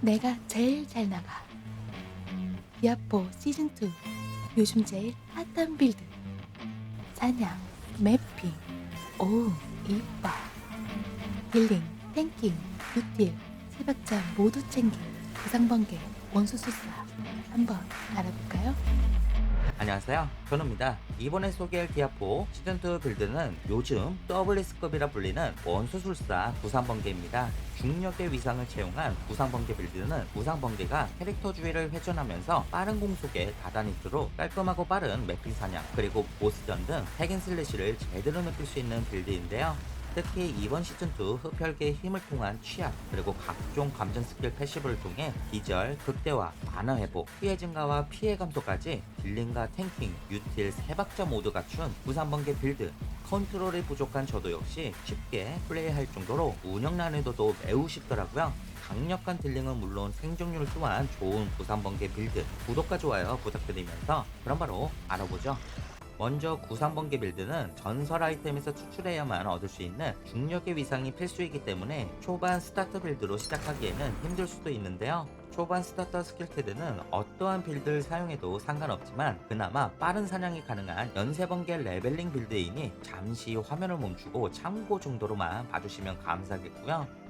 내가 제일 잘 나가. 디아포 시즌2 요즘 제일 핫한 빌드. 사냥, 매핑, 오우, 이뻐. 힐링, 탱킹, 유틸, 세박자 모두 챙긴 구상번개, 원수술사. 한번 알아볼까요? 안녕하세요. 현우입니다. 이번에 소개할 디아포 시즌2 빌드는 요즘 WS급이라 불리는 원수술사 구상번개입니다. 중력의 위상을 채용한 구상번개 빌드는 구상번개가 캐릭터 주위를 회전하면서 빠른 공속에 다다니트로 깔끔하고 빠른 매핑 사냥 그리고 보스전 등 핵앤슬래시를 제대로 느낄 수 있는 빌드인데요 특히 이번 시즌2 흡혈계의 힘을 통한 취약 그리고 각종 감전 스킬 패시브를 통해 기절, 극대화, 만화 회복, 피해 증가와 피해 감소까지 딜링과 탱킹, 유틸, 세박자 모두 갖춘 구상번개 빌드. 컨트롤이 부족한 저도 역시 쉽게 플레이할 정도로 운영 난이도도 매우 쉽더라고요. 강력한 딜링은 물론 생존율 또한 좋은 구상번개 빌드 구독과 좋아요 부탁드리면서 그럼 바로 알아보죠 먼저 구상번개 빌드는 전설 아이템에서 추출해야만 얻을 수 있는 중력의 위상이 필수이기 때문에 초반 스타트 빌드로 시작하기에는 힘들 수도 있는데요. 초반 스타터 스킬 테드는 어떠한 빌드를 사용해도 상관없지만 그나마 빠른 사냥이 가능한 연쇄번개 레벨링 빌드이니 잠시 화면을 멈추고 참고 정도로만 봐주시면 감사하겠고요.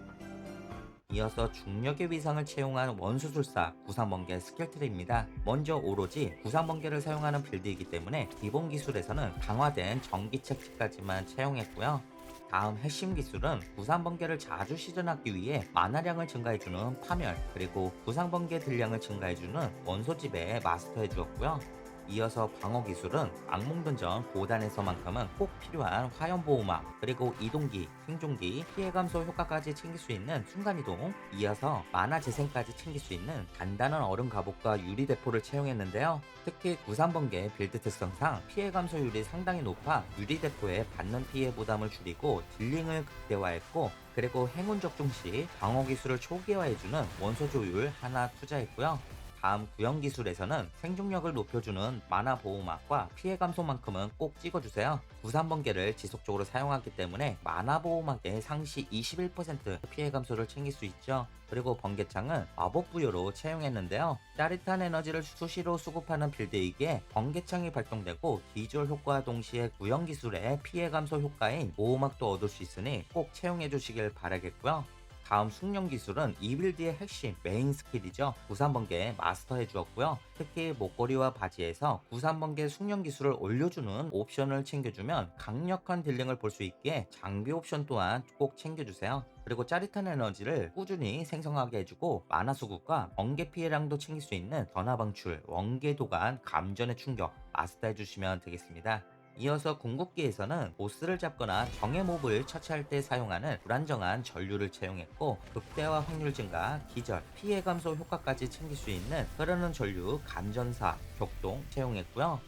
이어서 중력의 위상을 채용한 원수술사 구상번개 스킬트리입니다. 먼저 오로지 구상번개를 사용하는 빌드이기 때문에 기본 기술에서는 강화된 전기 책지까지만 채용했고요. 다음 핵심 기술은 구상번개를 자주 시전하기 위해 만화량을 증가해주는 파멸 그리고 구상번개 딜량을 증가해주는 원소집에 마스터해 주었고요. 이어서 방어 기술은 악몽던전 고단에서만큼은 꼭 필요한 화염보호막 그리고 이동기, 생존기, 피해 감소 효과까지 챙길 수 있는 순간이동 이어서 만화 재생까지 챙길 수 있는 간단한 얼음 갑옷과 유리 대포를 채용했는데요. 특히 구산번개 빌드 특성상 피해 감소율이 상당히 높아 유리 대포에 받는 피해 부담을 줄이고 딜링을 극대화했고 그리고 행운 적중 시 방어 기술을 초기화해주는 원소 조율 하나 투자했고요 다음 구형 기술에서는 생존력을 높여주는 만화 보호막과 피해 감소만큼은 꼭 찍어주세요. 구산번개를 지속적으로 사용하기 때문에 만화 보호막의 상시 21% 피해 감소를 챙길 수 있죠. 그리고 번개창은 마법 부여로 채용했는데요. 짜릿한 에너지를 수시로 수급하는 빌드이기에 번개창이 발동되고 기절 효과와 동시에 구형 기술의 피해 감소 효과인 보호막도 얻을 수 있으니 꼭 채용해 주시길 바라겠고요. 다음 숙련 기술은 이 빌드의 핵심 메인 스킬이죠. 구산번개 마스터해 주었고요. 특히 목걸이와 바지에서 구산번개 숙련 기술을 올려주는 옵션을 챙겨주면 강력한 딜링을 볼 수 있게 장비 옵션 또한 꼭 챙겨주세요. 그리고 짜릿한 에너지를 꾸준히 생성하게 해주고 만화 수급과 번개 피해량도 챙길 수 있는 전화 방출, 원개 도간, 감전의 충격 마스터해 주시면 되겠습니다. 이어서 궁극기에서는 보스를 잡거나 정의 몹을 처치할 때 사용하는 불안정한 전류를 채용했고 극대화 확률 증가, 기절, 피해 감소 효과까지 챙길 수 있는 흐르는 전류, 감전사, 격동 채용했고요.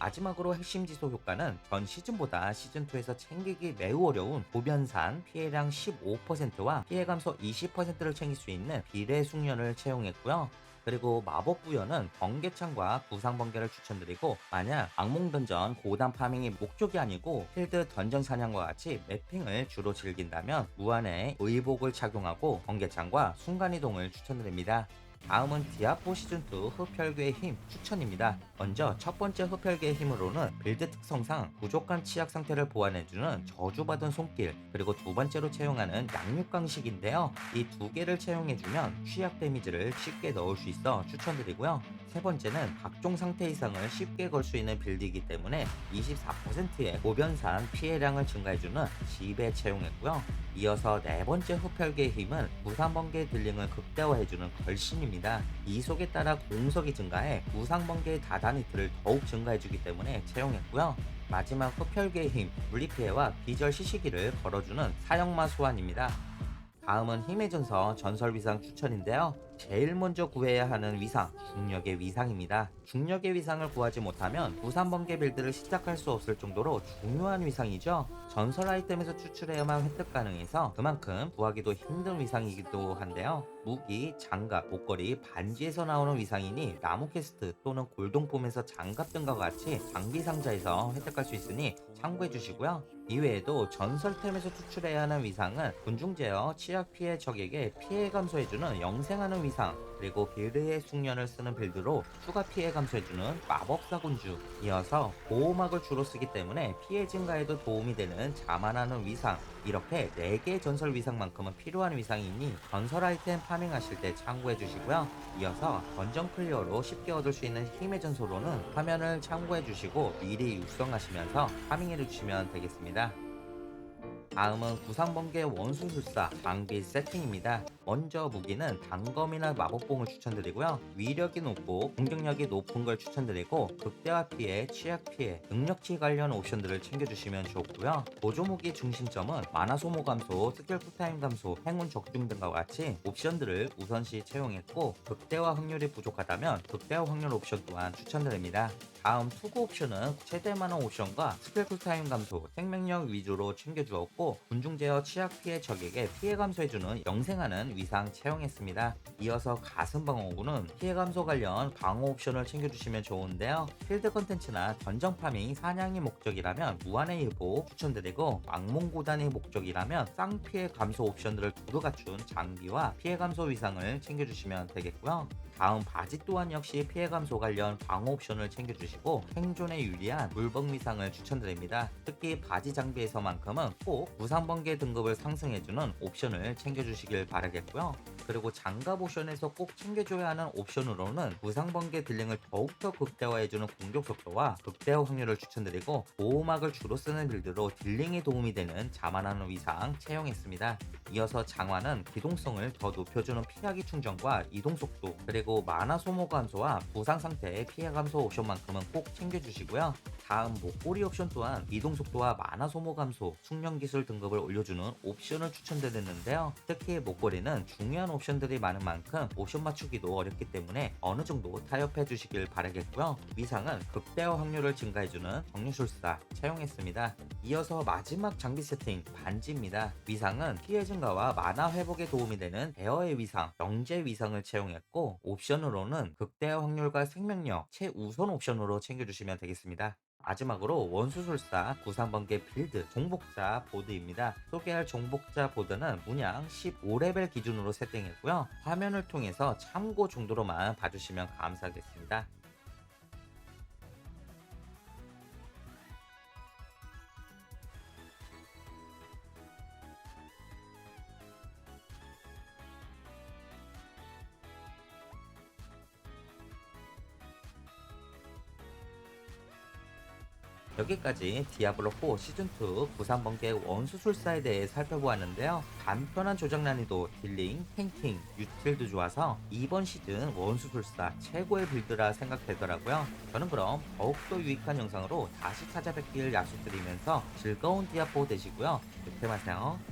마지막으로 핵심 지소 효과는 전 시즌보다 시즌2에서 챙기기 매우 어려운 보변산 피해량 15%와 피해 감소 20%를 챙길 수 있는 비례 숙련을 채용했고요. 그리고 마법 부여는 번개창과 구상 번개를 추천드리고 만약 악몽 던전 고단 파밍이 목적이 아니고 필드 던전 사냥과 같이 매핑을 주로 즐긴다면 무한의 의복을 착용하고 번개창과 순간이동을 추천드립니다. 다음은 디아포 시즌2 흡혈괴의 힘 추천입니다. 먼저 첫 번째 흡혈괴의 힘으로는 빌드 특성상 부족한 치약 상태를 보완해주는 저주받은 손길 그리고 두 번째로 채용하는 양육강식인데요. 이 두 개를 채용해주면 취약 데미지를 쉽게 넣을 수 있어 추천드리고요. 세 번째는 각종 상태 이상을 쉽게 걸 수 있는 빌드이기 때문에 24%의 보변산 피해량을 증가해주는 집에 채용했고요. 이어서 네 번째 흡혈계의 힘은 무상번개 딜링을 극대화해주는 걸신입니다. 이 속에 따라 공속이 증가해 무상번개의 다다니트를 더욱 증가해주기 때문에 채용했고요. 마지막 흡혈계의 힘, 물리피해와 기절 시시기를 걸어주는 사형마 소환입니다. 다음은 힘의 전서 전설 위상 추천인데요. 제일 먼저 구해야 하는 위상, 중력의 위상입니다. 중력의 위상을 구하지 못하면 부산번개 빌드를 시작할 수 없을 정도로 중요한 위상이죠. 전설 아이템에서 추출해야만 획득 가능해서 그만큼 구하기도 힘든 위상이기도 한데요. 무기, 장갑, 목걸이, 반지에서 나오는 위상이니 나무 퀘스트 또는 골동품에서 장갑 등과 같이 장비 상자에서 획득할 수 있으니 참고해 주시고요. 이외에도 전설템에서 추출해야 하는 위상은 군중 제어, 치약 피해 적에게 피해 감소해주는 영생하는 위상, 그리고 빌드의 숙련을 쓰는 빌드로 추가 피해 감소해주는 마법사 군주, 이어서 보호막을 주로 쓰기 때문에 피해 증가에도 도움이 되는 자만하는 위상, 이렇게 4개의 전설 위상만큼은 필요한 위상이 있니 전설 아이템 파밍하실 때 참고해 주시고요. 이어서 던전 클리어로 쉽게 얻을 수 있는 힘의 전소로는 화면을 참고해 주시고 미리 육성하시면서 파밍해 주시면 되겠습니다. 다음은 구상번개 원수술사 장비 세팅입니다. 먼저 무기는 단검이나 마법봉을 추천드리고요. 위력이 높고 공격력이 높은 걸 추천드리고 극대화 피해, 취약 피해, 능력치 관련 옵션들을 챙겨주시면 좋고요. 보조 무기 중심점은 마나 소모 감소, 스킬 쿨타임 감소, 행운 적중 등과 같이 옵션들을 우선시 채용했고 극대화 확률이 부족하다면 극대화 확률 옵션 또한 추천드립니다. 다음 투구 옵션은 최대 만원 옵션과 스킬 쿨타임 감소, 생명력 위주로 챙겨주었고 군중 제어 치약 피해 적에게 피해 감소해주는 영생하는 위상 채용했습니다. 이어서 가슴 방어구는 피해 감소 관련 방어 옵션을 챙겨주시면 좋은데요. 필드 컨텐츠나 던전 파밍 사냥이 목적이라면 무한의 일보 추천드리고 악몽 고단이 목적이라면 쌍피해 감소 옵션들을 두루 갖춘 장비와 피해 감소 위상을 챙겨주시면 되겠고요. 다음 바지 또한 역시 피해 감소 관련 방어 옵션을 챙겨주시고 생존에 유리한 물범 위상을 추천드립니다. 특히 바지 장비에서만큼은 꼭 무상번개 등급을 상승해주는 옵션을 챙겨주시길 바라겠고요. 그리고 장갑 옵션에서 꼭 챙겨줘야 하는 옵션으로는 무상번개 딜링을 더욱더 극대화해주는 공격 속도와 극대화 확률을 추천드리고 보호막을 주로 쓰는 빌드로 딜링에 도움이 되는 자만하는 위상 채용했습니다. 이어서 장화는 기동성을 더 높여주는 피하기 충전과 이동 속도 그리고 만화 소모 감소와 부상 상태의 피해 감소 옵션만큼은 꼭 챙겨주시고요. 다음 목걸이 옵션 또한 이동 속도와 만화 소모 감소, 숙련 기술 등급을 올려주는 옵션을 추천드렸는데요. 특히 목걸이는 중요한 옵션 들이 많은 만큼 옵션 맞추기도 어렵기 때문에 어느 정도 타협해 주시길 바라겠고요. 위상은 극대화 확률을 증가해주는 정류술사 채용했습니다. 이어서 마지막 장비 세팅 반지입니다. 위상은 피해 증가와 만화 회복에 도움이 되는 에어의 위상, 영재 위상을 채용했고 옵션으로는 극대화 확률과 생명력 최우선 옵션으로 챙겨주시면 되겠습니다. 마지막으로 원수술사 구상번개 빌드 종복자 보드입니다. 소개할 종복자 보드는 문양 15레벨 기준으로設定했고요. 화면을 통해서 참고 정도로만 봐주시면 감사하겠습니다. 여기까지 디아블로4 시즌2 구상번개 원수술사에 대해 살펴보았는데요. 간편한 조작 난이도, 딜링, 탱킹, 유틸도 좋아서 이번 시즌 원수술사 최고의 빌드라 생각되더라고요. 저는 그럼 더욱더 유익한 영상으로 다시 찾아뵙길 약속드리면서 즐거운 디아포 되시고요. 득템하세요.